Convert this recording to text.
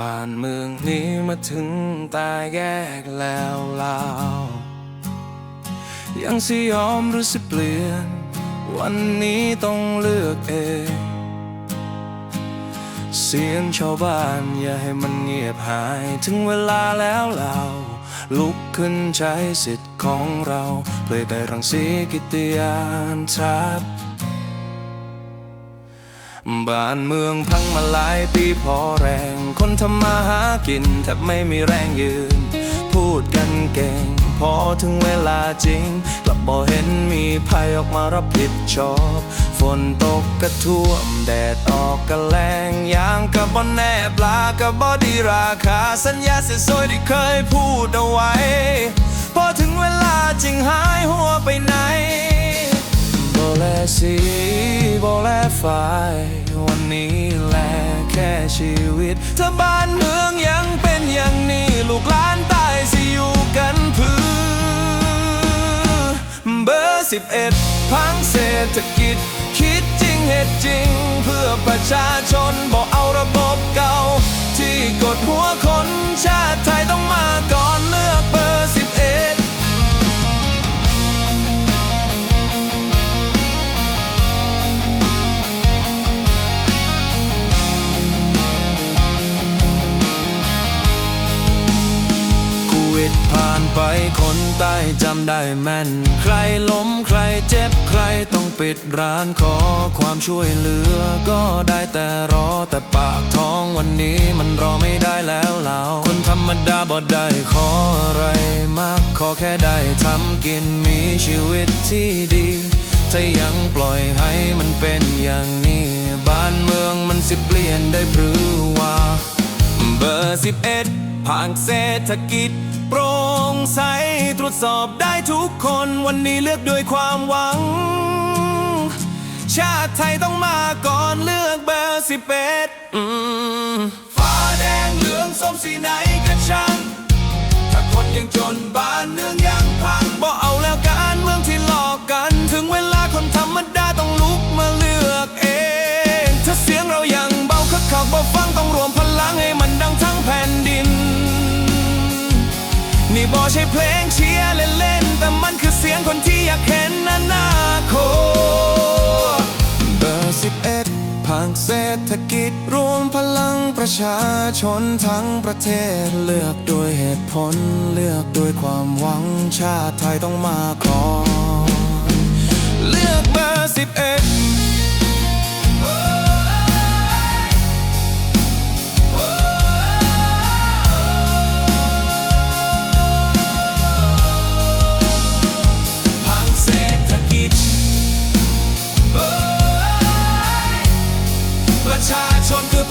บ้านเมืองนี้มาถึงตายแยกแล้วลาวยังสิยอมหรือสิเปลี่ยน วันนี้ต้องเลือกเอง เสียงชาวบ้านอย่าให้มันเงียบหาย ถึงเวลาแล้วเราลุกขึ้นใช้สิทธิ์ของเราเพื่อได้รังสีกิตยานชัด บ้านเมืองพังมาหลายปีพอแรง คนทำมาหากินแทบไม่มีแรงยืน พูดกันเก่ง พอถึงเวลาจริง กลับบ่เห็นมีภัยออกมารับผิดชอบ ฝนตกกระท่วม แดดออกกระแรงยางกับบอนแน่ปลากับบอดีราคา สัญญาเสียสวยที่เคยพูดเอาไว้ แลฝ่าวันนี้แลแค่ชีวิต ถ้าบ้านเมืองยังเป็นอย่างนี้ลูกหลานตายสิอยู่กันพือเบอร์สิบเอ็ดพังเศรษฐกิจ คิดจริงเหตุจริง เพื่อประชาชนบอกเอาระบบเก่า ที่กดหัวคน คนใต้จำได้แม่น ใครล้มใครเจ็บใครต้องปิดร้านขอความช่วยเหลือ ก็ได้แต่รอแต่ปากท้องวันนี้มันรอไม่ได้แล้วเราคนธรรมดาบ่ได้ขออะไรมาก ขอแค่ได้ทำกินมีชีวิตที่ดี ถ้ายังปล่อยให้มันเป็นอย่างนี้ บ้านเมืองมันสิเปลี่ยนได้หรือว่า เบอร์สิบเอ็ดภาคเศรษฐกิจ ใสตรวจสอบได้ทุกคนวันนี้เลือกด้วยความหวัง ชาติไทยต้องมาก่อนเลือกเบอร์สิบเอ็ดฟ้าแดงเหลืองส้มสีไหนก็ช่างถ้าคนยังจนบ้านเมืองยังพังบ่เอาแล้วการเมืองที่หลอกกัน ถึงเวลาคนธรรมดาต้องลุกมาเลือกเอง ถ้าเสียงเรายังเบาคักขักบ่ฟังต้องรวมพลังให้มันดังทั้งแผ่น นี่บ่ใช่เพลงเชียร์เล่นๆ แต่มันคือเสียงคนที่อยากเห็นอนาคตเบอร์สิบเอ็ดภาคเศรษฐกิจรวมพลังประชาชนทั้งประเทศเลือกด้วยเหตุผล เลือกด้วยความหวังชาติไทยต้องมาก่อเลือกเบอร์สิบเอ็ด ประชาชนคือ